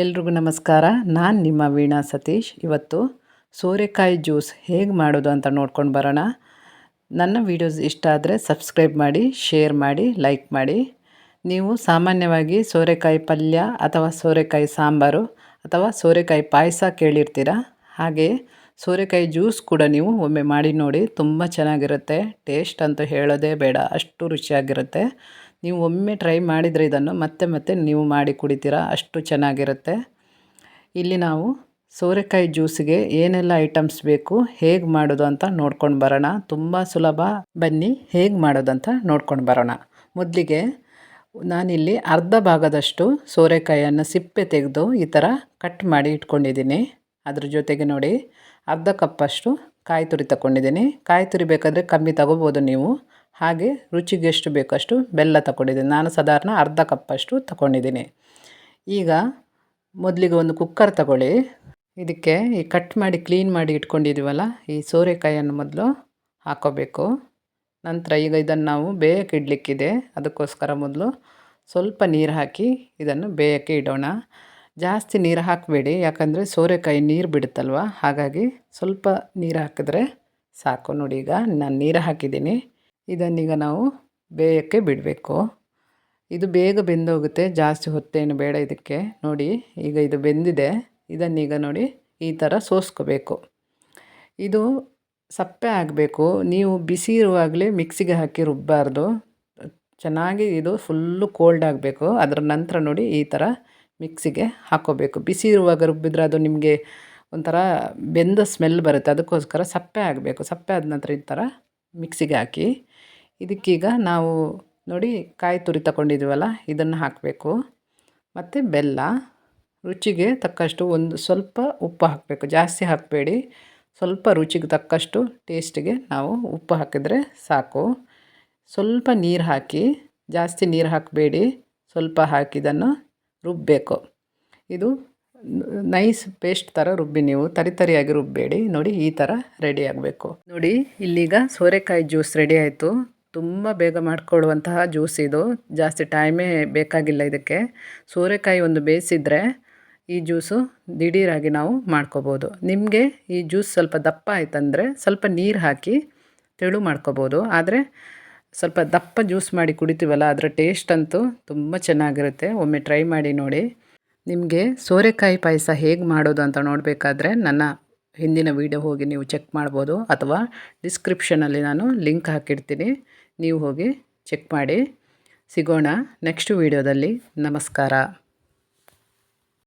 ಎಲ್ರಿಗೂ ನಮಸ್ಕಾರ. ನಾನು ನಿಮ್ಮ ವೀಣಾ ಸತೀಶ್. ಇವತ್ತು ಸೋರೆಕಾಯಿ ಜ್ಯೂಸ್ ಹೇಗೆ ಮಾಡೋದು ಅಂತ ನೋಡ್ಕೊಂಡು ಬರೋಣ. ನನ್ನ ವೀಡಿಯೋಸ್ ಇಷ್ಟ ಆದರೆ ಸಬ್ಸ್ಕ್ರೈಬ್ ಮಾಡಿ, ಶೇರ್ ಮಾಡಿ, ಲೈಕ್ ಮಾಡಿ. ನೀವು ಸಾಮಾನ್ಯವಾಗಿ ಸೋರೆಕಾಯಿ ಪಲ್ಯ ಅಥವಾ ಸೋರೆಕಾಯಿ ಸಾಂಬಾರು ಅಥವಾ ಸೋರೆಕಾಯಿ ಪಾಯಸ ಕೇಳಿರ್ತೀರ? ಹಾಗೆಯೇ ಸೋರೆಕಾಯಿ ಜ್ಯೂಸ್ ಕೂಡ ನೀವು ಒಮ್ಮೆ ಮಾಡಿ ನೋಡಿ, ತುಂಬ ಚೆನ್ನಾಗಿರುತ್ತೆ. ಟೇಸ್ಟ್ ಅಂತೂ ಹೇಳೋದೇ ಬೇಡ, ಅಷ್ಟು ರುಚಿಯಾಗಿರುತ್ತೆ. ನೀವು ಒಮ್ಮೆ ಟ್ರೈ ಮಾಡಿದರೆ ಇದನ್ನು ಮತ್ತೆ ಮತ್ತೆ ನೀವು ಮಾಡಿ ಕುಡಿತೀರಾ, ಅಷ್ಟು ಚೆನ್ನಾಗಿರುತ್ತೆ. ಇಲ್ಲಿ ನಾವು ಸೋರೆಕಾಯಿ ಜ್ಯೂಸ್ಗೆ ಏನೆಲ್ಲ ಐಟಮ್ಸ್ ಬೇಕು, ಹೇಗೆ ಮಾಡೋದು ಅಂತ ನೋಡ್ಕೊಂಡು ಬರೋಣ. ತುಂಬ ಸುಲಭ. ಬನ್ನಿ, ಹೇಗೆ ಮಾಡೋದಂತ ನೋಡ್ಕೊಂಡು ಬರೋಣ. ಮೊದಲಿಗೆ ನಾನಿಲ್ಲಿ ಅರ್ಧ ಭಾಗದಷ್ಟು ಸೋರೆಕಾಯಿಯನ್ನು ಸಿಪ್ಪೆ ತೆಗೆದು ಈ ಥರ ಕಟ್ ಮಾಡಿ ಇಟ್ಕೊಂಡಿದ್ದೀನಿ. ಅದ್ರ ಜೊತೆಗೆ ನೋಡಿ, ಅರ್ಧ ಕಪ್ಪಷ್ಟು ಕಾಯಿ ತುರಿ ತಗೊಂಡಿದ್ದೀನಿ. ಕಾಯಿ ತುರಿ ಬೇಕಾದರೆ ಕಮ್ಮಿ ತಗೋಬೋದು ನೀವು. ಹಾಗೆ ರುಚಿಗೆ ಎಷ್ಟು ಬೇಕಷ್ಟು ಬೆಲ್ಲ ತಗೊಂಡಿದ್ದೀನಿ ನಾನು ಸಾಧಾರಣ ಅರ್ಧ ಕಪ್ಪಷ್ಟು ತಗೊಂಡಿದ್ದೀನಿ ಈಗ ಮೊದಲಿಗೆ ಒಂದು ಕುಕ್ಕರ್ ತಗೊಳ್ಳಿ. ಇದಕ್ಕೆ ಈ ಕಟ್ ಮಾಡಿ ಕ್ಲೀನ್ ಮಾಡಿ ಇಟ್ಕೊಂಡಿದ್ದೀವಲ್ಲ, ಈ ಸೋರೆಕಾಯಿಯನ್ನು ಮೊದಲು ಹಾಕೋಬೇಕು. ನಂತರ ಈಗ ಇದನ್ನು ನಾವು ಬೇಯಕ್ಕೆ ಇಡಲಿಕ್ಕಿದೆ. ಅದಕ್ಕೋಸ್ಕರ ಮೊದಲು ಸ್ವಲ್ಪ ನೀರು ಹಾಕಿ ಇದನ್ನು ಬೇಯಕ್ಕೆ ಇಡೋಣ. ಜಾಸ್ತಿ ನೀರು ಹಾಕಬೇಡಿ, ಯಾಕಂದರೆ ಸೋರೆಕಾಯಿ ನೀರು ಬಿಡುತ್ತಲ್ವ? ಹಾಗಾಗಿ ಸ್ವಲ್ಪ ನೀರು ಹಾಕಿದ್ರೆ ಸಾಕು. ನೋಡಿ ಈಗ ನಾನು ನೀರು ಹಾಕಿದ್ದೀನಿ. ಇದನ್ನೀಗ ನಾವು ಬೇಯಕ್ಕೆ ಬಿಡಬೇಕು. ಇದು ಬೇಗ ಬೆಂದೋಗುತ್ತೆ. ಜಾಸ್ತಿ ಹೊತ್ತೇನು ಬೇಡ ಇದಕ್ಕೆ. ನೋಡಿ, ಈಗ ಇದು ಬೆಂದಿದೆ. ಇದನ್ನೀಗ ನೋಡಿ ಈ ಥರ ಸೋಸ್ಕೋಬೇಕು. ಇದು ಸಪ್ಪೆ ಆಗಬೇಕು. ನೀವು ಬಿಸಿ ಇರುವಾಗಲೇ ಮಿಕ್ಸಿಗೆ ಹಾಕಿ ರುಬ್ಬಾರ್ದು. ಚೆನ್ನಾಗಿ ಇದು ಫುಲ್ಲು ಕೋಲ್ಡ್ ಆಗಬೇಕು. ಅದರ ನಂತರ ನೋಡಿ ಈ ಥರ ಮಿಕ್ಸಿಗೆ ಹಾಕೋಬೇಕು. ಬಿಸಿ ಇರುವಾಗ ರುಬ್ಬಿದ್ರೆ ಅದು ನಿಮಗೆ ಒಂಥರ ಬೆಂದ ಸ್ಮೆಲ್ ಬರುತ್ತೆ. ಅದಕ್ಕೋಸ್ಕರ ಸಪ್ಪೆ ಆಗಬೇಕು. ಸಪ್ಪೆ ಆದ ನಂತರ ಈ ಥರ ಮಿಕ್ಸಿಗೆ ಹಾಕಿ ಇದಕ್ಕೀಗ ನಾವು ನೋಡಿ ಕಾಯಿ ತುರಿ ತಗೊಂಡಿದ್ದೀವಲ್ಲ ಇದನ್ನು ಹಾಕಬೇಕು. ಮತ್ತು ಬೆಲ್ಲ, ರುಚಿಗೆ ತಕ್ಕಷ್ಟು ಒಂದು ಸ್ವಲ್ಪ ಉಪ್ಪು ಹಾಕಬೇಕು. ಜಾಸ್ತಿ ಹಾಕಬೇಡಿ. ಸ್ವಲ್ಪ ರುಚಿಗೆ ತಕ್ಕಷ್ಟು ಟೇಸ್ಟಿಗೆ ನಾವು ಉಪ್ಪು ಹಾಕಿದರೆ ಸಾಕು. ಸ್ವಲ್ಪ ನೀರು ಹಾಕಿ, ಜಾಸ್ತಿ ನೀರು ಹಾಕಬೇಡಿ. ಸ್ವಲ್ಪ ಹಾಕಿದನ್ನು ರುಬ್ಬಬೇಕು ಇದು ನೈಸ್ ಪೇಸ್ಟ್ ಥರ ರುಬ್ಬಿ ನೀವು ತರಿತರಿಯಾಗಿ ರುಬ್ಬಬೇಡಿ ನೋಡಿ, ಈ ಥರ ರೆಡಿ ಆಗಬೇಕು. ನೋಡಿ, ಇಲ್ಲಿಗ ಸೋರೆಕಾಯಿ ಜ್ಯೂಸ್ ರೆಡಿ ಆಯಿತು. ತುಂಬ ಬೇಗ ಮಾಡಿಕೊಳ್ಳುವಂತಹ ಜ್ಯೂಸ್ ಇದು. ಜಾಸ್ತಿ ಟೈಮೇ ಬೇಕಾಗಿಲ್ಲ ಇದಕ್ಕೆ. ಸೋರೆಕಾಯಿ ಒಂದು ಬೇಯಿಸಿದರೆ ಈ ಜ್ಯೂಸು ದಿಢೀರಾಗಿ ನಾವು ಮಾಡ್ಕೋಬೋದು. ನಿಮಗೆ ಈ ಜ್ಯೂಸ್ ಸ್ವಲ್ಪ ದಪ್ಪ ಆಯ್ತಂದರೆ ಸ್ವಲ್ಪ ನೀರು ಹಾಕಿ ತೆಳು ಮಾಡ್ಕೋಬೋದು. ಆದರೆ ಸ್ವಲ್ಪ ದಪ್ಪ ಜ್ಯೂಸ್ ಮಾಡಿ ಕುಡಿತೀವಲ್ಲ, ಅದರ ಟೇಸ್ಟ್ ಅಂತೂ ತುಂಬ ಚೆನ್ನಾಗಿರುತ್ತೆ. ಒಮ್ಮೆ ಟ್ರೈ ಮಾಡಿ ನೋಡಿ. ನಿಮಗೆ ಸೋರೆಕಾಯಿ ಪಾಯಸ ಹೇಗೆ ಮಾಡೋದು ಅಂತ ನೋಡಬೇಕಾದ್ರೆ ನನ್ನ ಹಿಂದಿನ ವೀಡಿಯೋ ಹೋಗಿ ನೀವು ಚೆಕ್ ಮಾಡ್ಬೋದು ಅಥವಾ ಡಿಸ್ಕ್ರಿಪ್ಷನಲ್ಲಿ ನಾನು ಲಿಂಕ್ ಹಾಕಿರ್ತೀನಿ. ನೀವು ಹೋಗಿ ಚೆಕ್ ಮಾಡಿ. ಸಿಗೋಣ ನೆಕ್ಸ್ಟ್ ವೀಡಿಯೋದಲ್ಲಿ ನಮಸ್ಕಾರ.